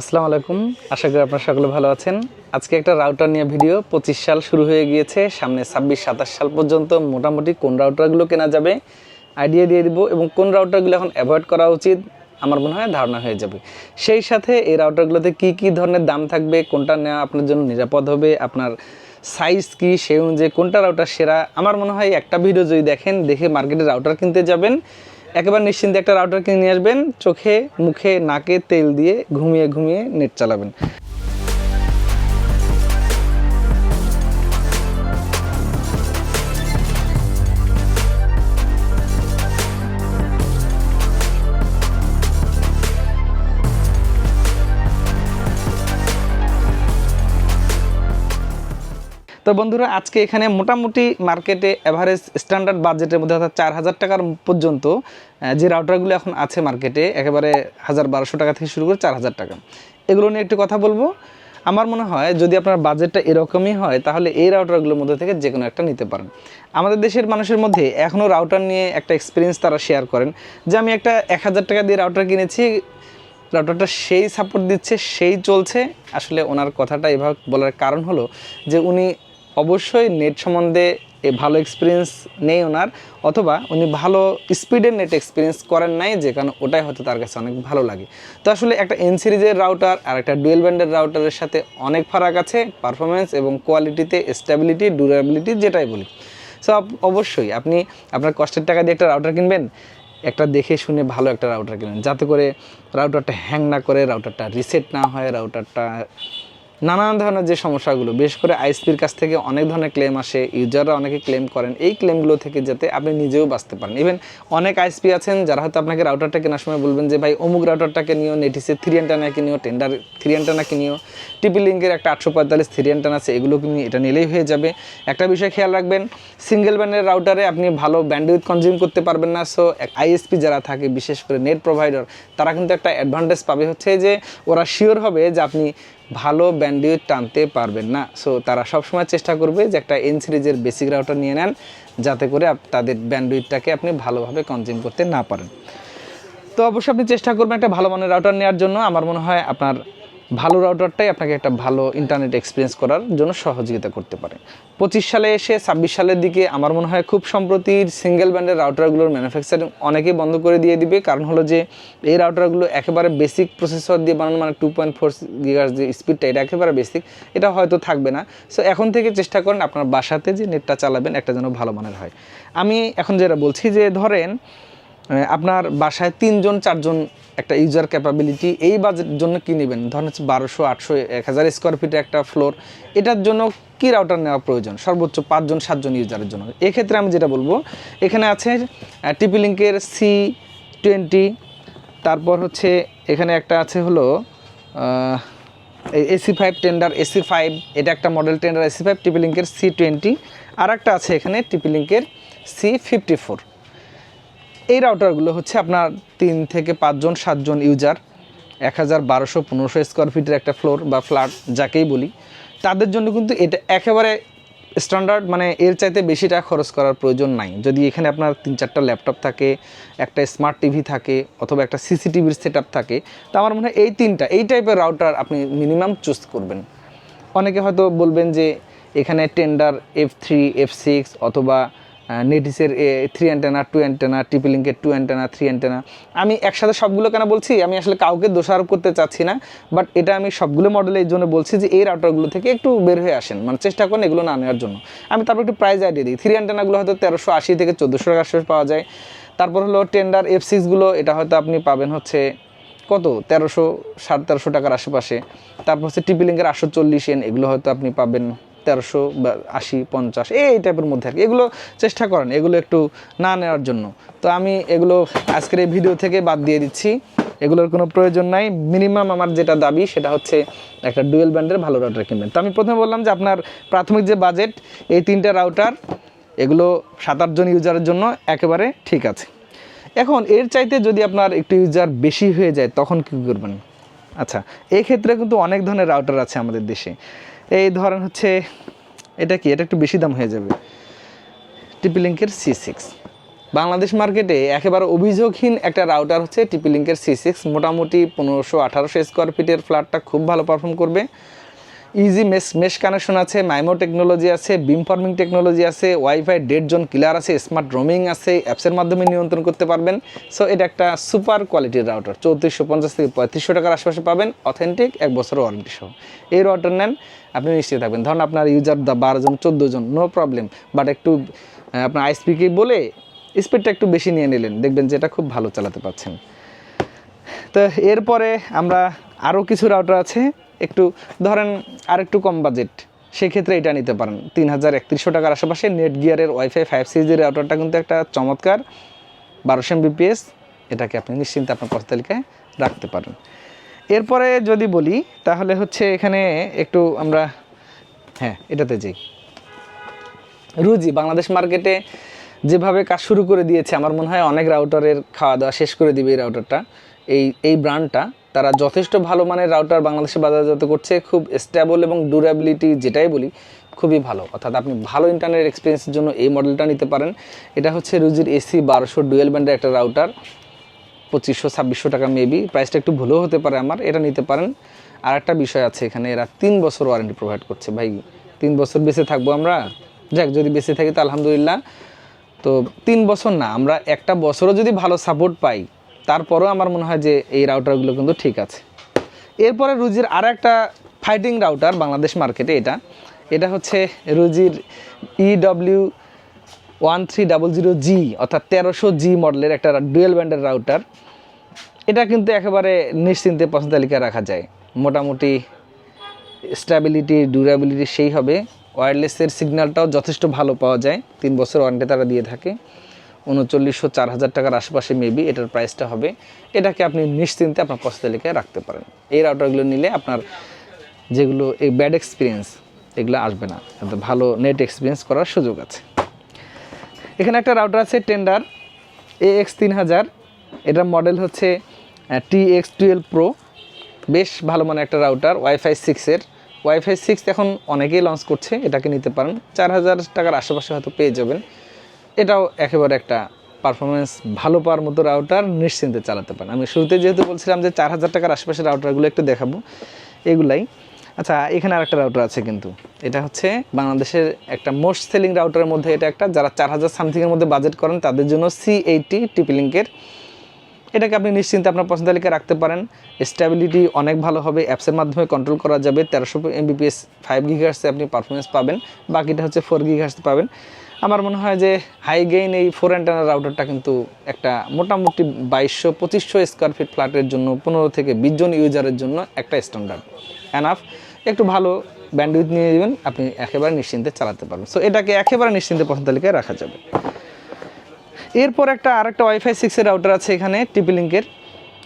আসসালামু আলাইকুম। আশা করি আপনারা সকলে ভালো আছেন। আজকে একটা রাউটার নিয়ে ভিডিও পঁচিশ সাল শুরু হয়ে গিয়েছে। সামনে ছাব্বিশ, সাতাশ সাল পর্যন্ত মোটামুটি কোন রাউটারগুলো কেনা যাবে? আইডিয়া দিয়ে দিব এবং কোন রাউটারগুলো এখন অ্যাভয়েড করা উচিত, আমার মনে হয় ধারণা হয়ে যাবে। সেই সাথে এই রাউটারগুলোতে কি কি ধরনের দাম থাকবে, কোনটা নেওয়া আপনার জন্য নিরাপদ হবে, আপনার সাইজ কি, সেই অনুযায়ী কোনটা রাউটার সেরা? আমার মনে হয় একটা ভিডিও যদি দেখেন, দেখে মার্কেটে রাউটার কিনতে যাবেন। একেবারে নিশ্চিন্তে একটা রাউটার কিনে নিয়ে আসবেন, চোখে, মুখে, নাকে তেল দিয়ে ঘুমিয়ে ঘুমিয়ে নেট চালাবেন। তো বন্ধুরা, আজকে এখানে মোটামুটি মার্কেটে অ্যাভারেজ স্ট্যান্ডার্ড বাজেটের মধ্যে অর্থাৎ চার হাজার টাকার পর্যন্ত যে রাউটারগুলো এখন আছে মার্কেটে একেবারে হাজার বারোশো টাকা থেকে শুরু করে চার হাজার টাকা। এগুলো নিয়ে একটু কথা বলব। আমার মনে হয় যদি আপনার বাজেটটা এরকমই হয়, তাহলে এই রাউটারগুলোর মধ্যে থেকে যে কোনো একটা নিতে পারেন। আমাদের দেশের মানুষের মধ্যে এখনও রাউটার নিয়ে একটা এক্সপিরিয়েন্স তারা শেয়ার করেন, যে আমি একটা এক হাজার টাকা দিয়ে রাউটার কিনেছি রাউটারটা সেই সাপোর্ট দিচ্ছে, সেই চলছে। আসলে ওনার কথাটা এভাবে বলার কারণ হলো যে উনি অবশ্যই নেট সম্বন্ধে এ ভালো এক্সপিরিয়েন্স নেই ওনার, অথবা উনি ভালো স্পিডের নেট এক্সপিরিয়েন্স করেন নাই, যে কারণ ওটাই হয়তো তার কাছে অনেক ভালো লাগে। তো আসলে একটা এন সিরিজের রাউটার আর একটা ডুয়েল ব্যান্ডের রাউটারের সাথে অনেক ফারাক আছে পারফরমেন্স এবং কোয়ালিটিতে স্টেবিলিটি ডিউরেবিলিটি যেটাই বলি। সো অবশ্যই আপনি আপনার কষ্টের টাকা দিয়ে একটা রাউটার কিনবেন, একটা দেখে শুনে ভালো একটা রাউটার কিনবেন। যাতে করে রাউটারটা হ্যাং না করে রাউটারটা রিসেট না হয় রাউটারটা নানান ধরনের যে সমস্যাগুলো, বিশেষ করে আইএসপির কাছ থেকে অনেক ধরনের ক্লেম আসে ইউজাররা অনেকে ক্লেম করেন, এই ক্লেমগুলো থেকে যাতে আপনি নিজেও বাঁচতে পারেন। ইভেন অনেক আইএসপি আছেন যারা হয়তো আপনাকে রাউটারটা কেনার সময় বলবেন যে, ভাই, অমুক রাউটারটাকে নিও নেটিসে থ্রি অ্যান্টানা কিনিও টেন্ডার থ্রি অ্যান্টানা কিনিও টিপি লিঙ্কের একটা আটশো পঁয়তাল্লিশ থ্রি অ্যান্টানা আছে, এগুলো কিনে এটা নিলেই হয়ে যাবে। একটা বিষয় খেয়াল রাখবেন সিঙ্গেল ব্যান্ডের রাউটারে আপনি ভালো ব্যান্ডউইথ কনজিউম করতে পারবেন না। সো আইএসপি যারা থাকে, বিশেষ করে নেট প্রোভাইডার তারা কিন্তু একটা অ্যাডভান্টেজ পাবে। হচ্ছে যে, ওরা শিওর হবে যে আপনি ভালো ব্যান্ডউইথ টানতে পারবেন না। সো তারা সবসময় চেষ্টা করবে যে একটা এন সিরিজের বেসিক রাউটার নিয়ে নেন, যাতে করে তাদের ব্যান্ডউইথটাকে আপনি ভালোভাবে কনজিউম করতে না পারেন। তো অবশ্যই আপনি চেষ্টা করবেন একটা ভালো মানের রাউটার নেওয়ার জন্য। আমার মনে হয় আপনার ভালো রাউটারটাই আপনাকে একটা ভালো ইন্টারনেট এক্সপিরিয়েন্স করার জন্য সহযোগিতা করতে পারে। পঁচিশ সালে এসে ছাব্বিশ সালের দিকে আমার মনে হয় খুব সম্প্রতি সিঙ্গেল ব্যান্ডের রাউটারগুলোর ম্যানুফ্যাকচারিং অনেকেই বন্ধ করে দিয়ে দিবে। কারণ হলো যে, এই রাউটারগুলো একেবারে বেসিক প্রসেসর দিয়ে বানানো মানে টু পয়েন্ট ফোর গিগার যে স্পিডটা এটা একেবারে বেসিক এটা হয়তো থাকবে না। সো এখন থেকে চেষ্টা করেন আপনার বাসাতে যে নেটটা চালাবেন, একটা যেন ভালো মানের হয়। আমি এখন যেটা বলছি যে, ধরেন আপনার বাসায় তিনজন, চারজন একটা ইউজার ক্যাপাবিলিটি এই বাজেট জন্য কি নেবেন? ধরেন হচ্ছে বারোশো, আটশো, এক হাজার স্কোয়ার ফিটের একটা ফ্লোর এটার জন্য কি রাউটার নেওয়া প্রয়োজন? সর্বোচ্চ পাঁচজন, সাতজন ইউজারের জন্য। এক্ষেত্রে আমি যেটা বলব, এখানে আছে টিপি লিঙ্কের সি টোয়েন্টি তারপর হচ্ছে এখানে একটা আছে হলো AC five Tenda AC five এটা একটা model Tenda AC five TP লিঙ্কের সি টোয়েন্টি আর একটা আছে এখানে টিপি লিঙ্কের সি ফিফটি ফোর এই রাউটারগুলো হচ্ছে আপনার তিন থেকে পাঁচজন, সাতজন ইউজার এক হাজার বারোশো পনেরোশো স্কোয়ার ফিটের একটা ফ্লোর বা ফ্ল্যাট যাকেই বলি। তাদের জন্য কিন্তু এটা একেবারে স্ট্যান্ডার্ড মানে এর চাইতে বেশি টাকা খরচ করার প্রয়োজন নাই। যদি এখানে আপনার তিন চারটা ল্যাপটপ থাকে, একটা স্মার্ট টিভি থাকে, অথবা একটা সিসিটিভির সেট থাকে, তো আমার মনে হয় এই তিনটা, এই টাইপের রাউটার আপনি মিনিমাম চুজ করবেন। অনেকে হয়তো বলবেন যে এখানে Tenda F three F six অথবা নেটিসের three antenna two antenna TP লিঙ্কের টু অ্যান্টেনা থ্রি অ্যান্টেনা আমি একসাথে সবগুলো কেন বলছি? আমি আসলে কাউকে দোষারোপ করতে চাচ্ছি না বাট এটা আমি সবগুলো মডেলের জন্য বলছি যে এই রাউটারগুলো থেকে একটু বের হয়ে আসেন মানে চেষ্টা করেন এগুলো না নেওয়ার জন্য। আমি তারপর একটু প্রাইস আইডিয়া দিই। থ্রি অ্যান্টেনাগুলো হয়তো তেরোশো আশি থেকে চোদ্দোশো আশেপাশে পাওয়া যায়। তারপর হলো টেন্ডার এফ সিক্সগুলো এটা হয়তো আপনি পাবেন হচ্ছে কত? তেরোশো, সাড়ে তেরোশো টাকার আশেপাশে। তারপর হচ্ছে টিপি লিঙ্কের আটশো চল্লিশ এন এগুলো হয়তো আপনি পাবেন তেরোশো বা আশি, পঞ্চাশ, এই টাইপের মধ্যে আর কি। এগুলো চেষ্টা করেন, এগুলো একটু না নেওয়ার জন্য। তো আমি এগুলো আজকের এই ভিডিও থেকে বাদ দিয়ে দিচ্ছি। এগুলোর কোনো প্রয়োজন নাই। মিনিমাম আমার যেটা দাবি, সেটা হচ্ছে একটা ডুয়েল ব্যান্ডের ভালো রাউটার কিনবেন। তো আমি প্রথমে বললাম যে আপনার প্রাথমিক যে বাজেট এই তিনটা রাউটার এগুলো সাত আটজন ইউজারের জন্য একেবারে ঠিক আছে। এখন এর চাইতে যদি আপনার একটু ইউজার বেশি হয়ে যায়, তখন কী করবেন? আচ্ছা এই ক্ষেত্রে কিন্তু অনেক ধরনের রাউটার আছে আমাদের দেশে। এই ধরেন হচ্ছে, এটা কি? এটা একটু বেশি দাম হয়ে যাবে। টিপি লিঙ্কের সি সিক্স বাংলাদেশ মার্কেটে একেবারে অভিযোগহীন একটা রাউটার হচ্ছে টিপি লিঙ্কের সি সিক্স মোটামুটি পনেরোশো আঠারোশো স্কোয়ার ফিটের ফ্ল্যাটটা খুব ভালো পারফর্ম করবে। ইজি মেশ মেশ কানেকশন আছে মাইমো টেকনোলজি আছে বিম ফর্মিং টেকনোলজি আছে ওয়াইফাই ডেড জোন ক্লিয়ার আছে স্মার্ট রোমিং আছে অ্যাপসের মাধ্যমে নিয়ন্ত্রণ করতে পারবেন। সো এটা একটা সুপার কোয়ালিটির রাউটার চৌত্রিশশো পঞ্চাশ থেকে পঁয়ত্রিশশো টাকার আশেপাশে পাবেন অথেন্টিক এক বছর ওয়ারেন্টি সহ। এই রাউটার নেন, আপনি নিশ্চিত থাকবেন। ধরুন আপনার ইউজার দা বারো জন, চোদ্দ জন নো প্রবলেম বাট একটু আপনার আইসপিকে বলে স্পিডটা একটু বেশি নিয়ে নিলেন, দেখবেন যে এটা খুব ভালো চালাতে পারছেন। তো এরপরে আমরা আরও কিছু রাউটার আছে একটু ধরেন আর একটু কম বাজেট সেক্ষেত্রে এটা নিতে পারেন। তিন হাজার একত্রিশশো টাকার আশেপাশে নেট গিয়ারের ওয়াইফাই ফাইভ সিরিজের রাউটারটা কিন্তু একটা চমৎকার, বারোশো এমবিপিএস এটাকে আপনি নিশ্চিন্তে আপনার পথ তালিকায় রাখতে পারেন। এরপরে যদি বলি, তাহলে হচ্ছে এখানে একটু আমরা হ্যাঁ এটাতে যাই। রুজি, বাংলাদেশ মার্কেটে যেভাবে কাজ শুরু করে দিয়েছে, আমার মনে হয় অনেক রাউটারের খাওয়া দাওয়া শেষ করে দিবে এই রাউটারটা এই এই ব্র্যান্ডটা তারা যথেষ্ট ভালো মানের রাউটার বাংলাদেশে বাজারজাত করছে। খুব স্টেবল এবং ডিউরেবিলিটি যেটাই বলি, খুবই ভালো। অর্থাৎ আপনি ভালো ইন্টারনেট এক্সপিরিয়েন্সের জন্য এই মডেলটা নিতে পারেন। এটা হচ্ছে রুজির এসি বারোশো ডুয়েল ব্যান্ডের একটা রাউটার পঁচিশশো, ছাব্বিশশো টাকা মেবি প্রাইসটা একটু ভুলও হতে পারে আমার, এটা নিতে পারেন। আর একটা বিষয় আছে এখানে, এরা তিন বছর ওয়ারেন্টি প্রোভাইড করছে। ভাই, তিন বছর বেঁচে থাকব আমরা? যাক, যদি বেঁচে থাকি তো আলহামদুলিল্লাহ। তো তিন বছর না, আমরা একটা বছরও যদি ভালো সাপোর্ট পাই তারপরেও আমার মনে হয় যে এই রাউটারগুলো কিন্তু ঠিক আছে। এরপরে রুজির আর একটা ফাইটিং রাউটার বাংলাদেশ মার্কেটে এটা। এটা হচ্ছে রুজির EW one three double zero G অর্থাৎ তেরোশো জি মডেলের একটা ডুয়েল ব্যান্ডের রাউটার এটা কিন্তু একেবারে নিশ্চিন্তে পছন্দ তালিকায় রাখা যায়। মোটামুটি স্ট্যাবিলিটি ডিউরাবিলিটি সেই হবে। ওয়্যারলেসের সিগন্যালটাও যথেষ্ট ভালো পাওয়া যায়। তিন বছর ওয়ারেন্টি তারা দিয়ে থাকে। উনচল্লিশশো চার হাজার টাকার আশেপাশে মেবি এটার প্রাইসটা হবে। এটাকে আপনি নিশ্চিন্তে আপনার পছন্দ তালিকায় রাখতে পারেন। এই রাউটারগুলো নিলে আপনার যেগুলো এই ব্যাড এক্সপিরিয়েন্স এগুলো আসবে না। একদম ভালো নেট এক্সপিরিয়েন্স করার সুযোগ আছে। এখানে একটা রাউটার আছে টেন্ডার এ এক্স তিন হাজার। এটার মডেল হচ্ছে টি এক্স টুয়েলভ প্রো বেশ ভালো মানে একটা রাউটার ওয়াইফাই সিক্সের ওয়াইফাই সিক্স এখন অনেকেই লঞ্চ করছে, এটাকে নিতে পারেন। চার হাজার টাকার আশেপাশে হয়তো পেয়ে যাবেন। এটাও একেবারে একটা পারফরমেন্স ভালো পাওয়ার মতো রাউটার নিশ্চিন্তে চালাতে পারেন। আমি শুরুতে যেহেতু বলছিলাম যে চার হাজার টাকার আশেপাশে রাউটারগুলো একটু দেখাবো, এগুলাই। আচ্ছা এখানে আরেকটা রাউটার আছে কিন্তু। এটা হচ্ছে বাংলাদেশের একটা মোস্ট সেলিং রাউটারের মধ্যে এটা একটা। যারা চার হাজার সামথিংয়ের মধ্যে বাজেট করেন, তাদের জন্য সি এইটি টিপি লিঙ্কের এটাকে আপনি নিশ্চিন্তে আপনার পছন্দ তালিকায় রাখতে পারেন। স্টেবিলিটি অনেক ভালো হবে অ্যাপসের মাধ্যমে কন্ট্রোল করা যাবে। তেরোশো এমবিপিএস ফাইভ গিগার্সে আপনি পারফরমেন্স পাবেন। বাকিটা হচ্ছে ফোর গিগার্সে পাবেন। আমার মনে হয় যে হাই গেইন এই ফোর অ্যান্টেনার রাউটারটা কিন্তু একটা মোটামুটি বাইশশো, পঁচিশশো স্কোয়ার ফিট ফ্ল্যাটের জন্য, পনেরো থেকে বিশ জন ইউজারের জন্য একটা স্ট্যান্ডার্ড অ্যানাফ একটু ভালো ব্যান্ডউইথ নিয়ে যাবেন আপনি একেবারে নিশ্চিন্তে চালাতে পারবেন। সো এটাকে একেবারে নিশ্চিন্তে পছন্দ তালিকায় রাখা যাবে। এরপর একটা, আরেকটা ওয়াইফাই সিক্সের রাউটার আছে এখানে টিপি লিঙ্কের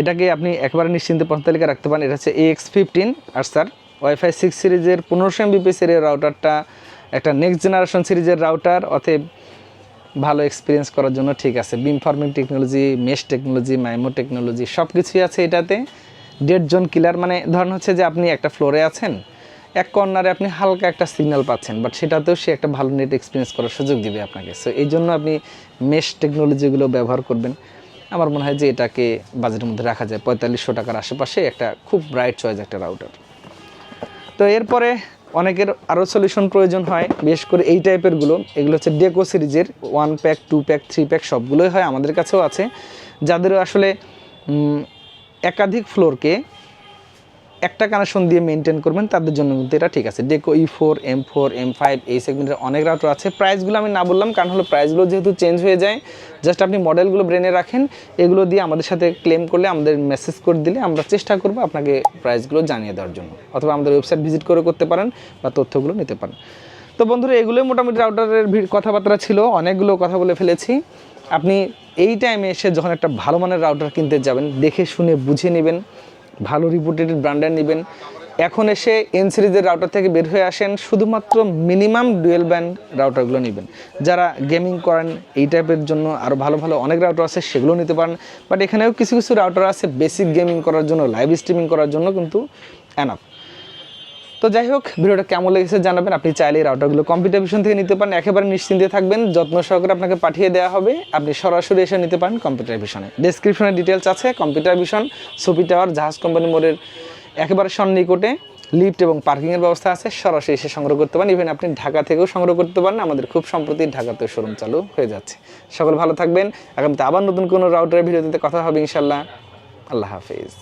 এটাকে আপনি একবারে নিশ্চিন্তে পছন্দ তালিকায় রাখতে পারেন। এটা হচ্ছে এক্স ফিফটিন আর স্যার ওয়াইফাই সিক্স সিরিজের পনেরোশো এমবিপিএসের এই রাউটারটা একটা নেক্সট জেনারেশন সিরিজের রাউটার অতএব ভালো এক্সপিরিয়েন্স করার জন্য ঠিক আছে। Beam forming technology mesh technology MIMO technology সব কিছুই আছে এটাতে। ডেড জোন কিলার মানে ধরেন হচ্ছে যে আপনি একটা ফ্লোরে আছেন, এক কর্নারে আপনি হালকা একটা সিগন্যাল পাচ্ছেন বাট সেটাতেও সে একটা ভালো নেট এক্সপিরিয়েন্স করার সুযোগ দিবে আপনাকে। সো এই জন্য আপনি মেশ টেকনোলজিগুলো ব্যবহার করবেন। আমার মনে হয় যে এটাকে বাজেটের মধ্যে রাখা যায়। পঁয়তাল্লিশশো টাকার আশেপাশে একটা খুব ব্রাইট চয়েস একটা রাউটার তো এরপরে অনেকের আরও সলিউশন প্রয়োজন হয়, বিশেষ করে এই টাইপেরগুলো এগুলো হচ্ছে ডেকো সিরিজের one pack two pack three pack সবগুলোই হয় আমাদের কাছেও আছে। যাদের আসলে একাধিক ফ্লোরকে একটা কানেকশন দিয়ে মেনটেন করবেন, তাদের জন্য কিন্তু এটা ঠিক আছে। Deco E four M four M five এই সেগমেন্টের অনেক রাউটার আছে। প্রাইসগুলো আমি না বললাম, কারণ হলো প্রাইসগুলো যেহেতু চেঞ্জ হয়ে যায় জাস্ট আপনি মডেলগুলো ব্রেনে রাখেন, এগুলো দিয়ে আমাদের সাথে ক্লেম করলে, আমাদের মেসেজ করে দিলে আমরা চেষ্টা করব আপনাকে প্রাইসগুলো জানিয়ে দেওয়ার জন্য। অথবা আমাদের ওয়েবসাইট ভিজিট করে করতে পারেন বা তথ্যগুলো নিতে পারেন। তো বন্ধুরা, এগুলোই মোটামুটি রাউটারের কথাবার্তা ছিল, অনেকগুলো কথা বলে ফেলেছি। আপনি এই টাইমে এসে যখন একটা ভালো মানের রাউটার কিনতে যাবেন, দেখে শুনে বুঝে নেবেন ভালো রিপুটেড ব্র্যান্ডের নেবেন। এখন এসে এন সিরিজের রাউটার থেকে বের হয়ে আসেন, শুধুমাত্র মিনিমাম ডুয়েল ব্যান্ড রাউটারগুলো নেবেন। যারা গেমিং করেন, এই টাইপের জন্য আরও ভালো ভালো অনেক রাউটার আছে সেগুলো নিতে পারেন। বাট এখানেও কিছু কিছু রাউটার আছে বেসিক গেমিং করার জন্য লাইভ স্ট্রিমিং করার জন্য কিন্তু অ্যানাফ তো যাই হোক, ভিডিওটা কেমন লেগেছে জানাবেন। আপনি চাইলে রাউটারগুলো কম্পিউটার ভিশন থেকে নিতে পারেন, একেবারে নিশ্চিন্তে থাকবেন। যত্ন সহকারে আপনাকে পাঠিয়ে দেওয়া হবে। আপনি সরাসরি এসে নিতে পারেন কম্পিউটার ভিশনে ডেসক্রিপশনে ডিটেলস আছে কম্পিউটার ভিশন সুপি টাওয়ার জাহাজ কোম্পানি মোড়ের একেবারে সন্নিকটে। লিফট এবং পার্কিংয়ের ব্যবস্থা আছে, সরাসরি এসে সংগ্রহ করতে পারেন। ইভেন আপনি ঢাকা থেকেও সংগ্রহ করতে পারেন। আমাদের খুব সম্প্রতি ঢাকাতে শোরুম চালু হয়ে যাচ্ছে। সকল ভালো থাকবেন। আগামীতে আবার নতুন কোনো রাউটারের ভিডিওতে কথা হবে ইনশাল্লাহ আল্লাহ হাফিজ।